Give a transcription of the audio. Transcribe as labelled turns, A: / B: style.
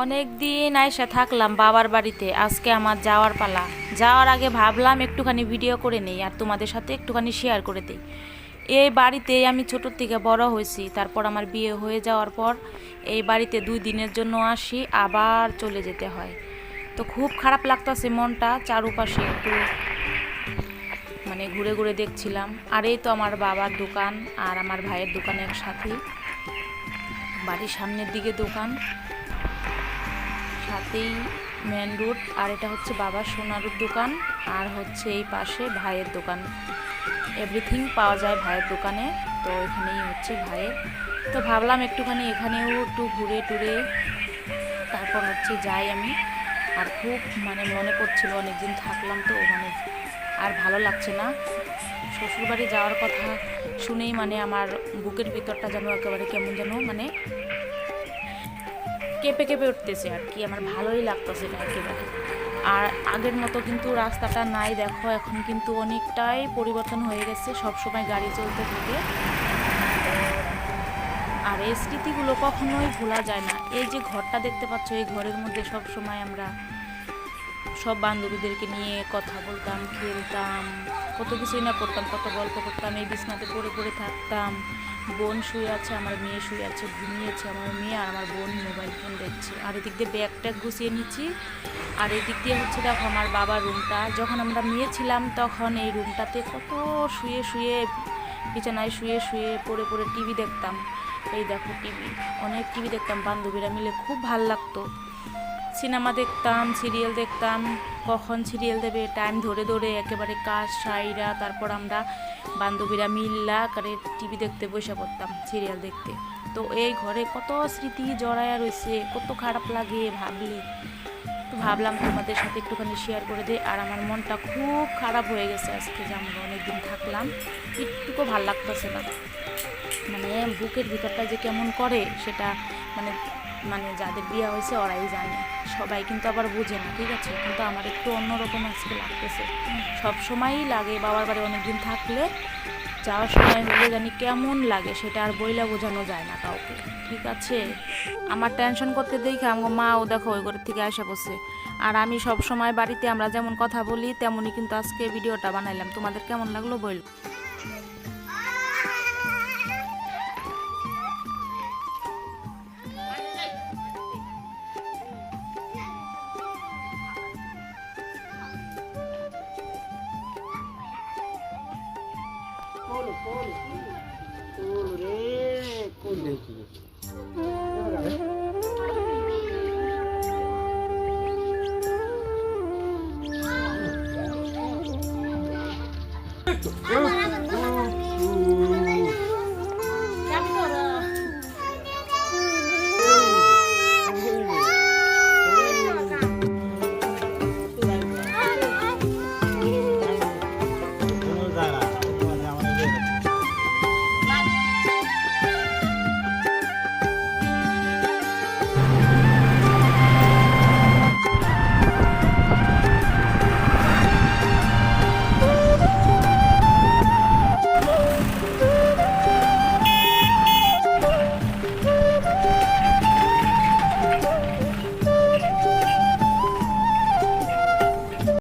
A: অনেক দিন আইসা থাকলাম বাবার বাড়িতে, আজকে আমার যাওয়ার পালা। যাওয়ার আগে ভাবলাম একটুখানি ভিডিও করে নেই আর তোমাদের সাথে একটুখানি শেয়ার করে দিই। এই বাড়িতেই আমি ছোটোর থেকে বড় হয়েছি, তারপর আমার বিয়ে হয়ে যাওয়ার পর এই বাড়িতে দুই দিনের জন্য আসি, আবার চলে যেতে হয়। তো খুব খারাপ লাগতাছে মনটা, চারুপাশে একটু মানে ঘুরে ঘুরে দেখছিলাম। আর এই তো আমার বাবার দোকান আর আমার ভাইয়ের দোকান একসাথেই বাড়ির সামনের দিকে দোকান। সাথেই মেন রোড আর এটা হচ্ছে বাবা সোনারুর দোকান, আর হচ্ছে এই পাশে ভাইয়ের দোকান। এভরিথিং পাওয়া যায় ভাইয়ের দোকানে, তো এখানেই হচ্ছে ভাইয়ের। তো ভাবলাম একটুখানি এখানেও একটু ঘুরে টুরে, তারপর হচ্ছে যাই আমি। আর খুব মানে মনে পড়ছিল, অনেকদিন থাকলাম তো ওখানে। আর ভালো লাগছে না। শ্বশুরবাড়ি যাওয়ার কথা শুনেই মানে আমার বুকের ভিতরটা যেন একেবারে কেমন যেন মানে কেঁপে কেঁপে উঠতেছে আর কি, আমার ভালোই লাগতেছে না একেবারে আর আগের মতো কিন্তু রাস্তাটা নাই, দেখো এখন কিন্তু অনেকটাই পরিবর্তন হয়ে গেছে, সব সময় গাড়ি চলতে থাকে। আর এই স্মৃতিগুলো কখনোই ভোলা যায় না। এই যে ঘরটা দেখতে পাচ্ছ, এই ঘরের মধ্যে সব সময় আমরা সব বান্ধবীদেরকে নিয়ে কথা বলতাম, খেলতাম, কত কিছুই না করতাম, কত গল্প করতাম, এই বিছনাতে পড়ে পড়ে থাকতাম। বোন শুয়ে আছে, আমার মেয়ে শুয়ে আছে, ঘুমিয়েছে আমার মেয়ে আর আমার বোন মোবাইল ফোন দেখছে। আর এদিক দিয়ে ব্যাগ ট্যাগ গুছিয়ে নিচ্ছি। আর এদিক দিয়ে হচ্ছে দেখো আমার বাবার রুমটা। যখন আমরা মেয়ে ছিলাম তখন এই রুমটাতে কত শুয়ে শুয়ে, বিছানায় শুয়ে শুয়ে পড়ে পড়ে টিভি দেখতাম। এই দেখো টিভি, অনেক টিভি দেখতাম বান্ধবীরা মিলে, খুব ভালো লাগতো। সিনেমা দেখতাম সিরিয়াল দেখতাম, কখন সিরিয়াল দেবে টাইম ধরে ধরে একেবারে কাজ সাইরা, তারপর আমরা বান্ধবীরা মিল্লা করে টিভি দেখতে বসে পড়তাম সিরিয়াল দেখতে। তো এই ঘরে কত স্মৃতি জড়ায়া রয়েছে কত খারাপ লাগে ভাবলে। তো ভাবলাম তোমাদের সাথে একটুখানি শেয়ার করে দিই, আর আমার মনটা খুব খারাপ হয়ে গেছে আজকে যে আমরা অনেকদিন থাকলাম, একটুকু ভালো লাগতেছে না। মানে বুকের ভিতরটা যে কেমন করে, সেটা মানে মানে যাদের বিয়ে হয়েছে ওরাই জানে। সবাই কিন্তু আবার বোঝে না, ঠিক আছে? কিন্তু আমার একটু অন্যরকম আজকে লাগতেছে। সব সময়ই লাগে বাবার বাড়ি অনেকদিন থাকলে, যাওয়ার সময় হলে জানি কেমন লাগে, সেটা আর বইলা বোঝানো যায় না কাউকে, ঠিক আছে? আমার টেনশন করতে দেখে আমার মা ও দেখো ওই ঘরের থেকে আসা বসে আর আমি সব সময় বাড়িতে আমরা যেমন কথা বলি, তেমনই কিন্তু আজকে ভিডিওটা বানাইলাম। তোমাদের কেমন লাগল বইল
B: রে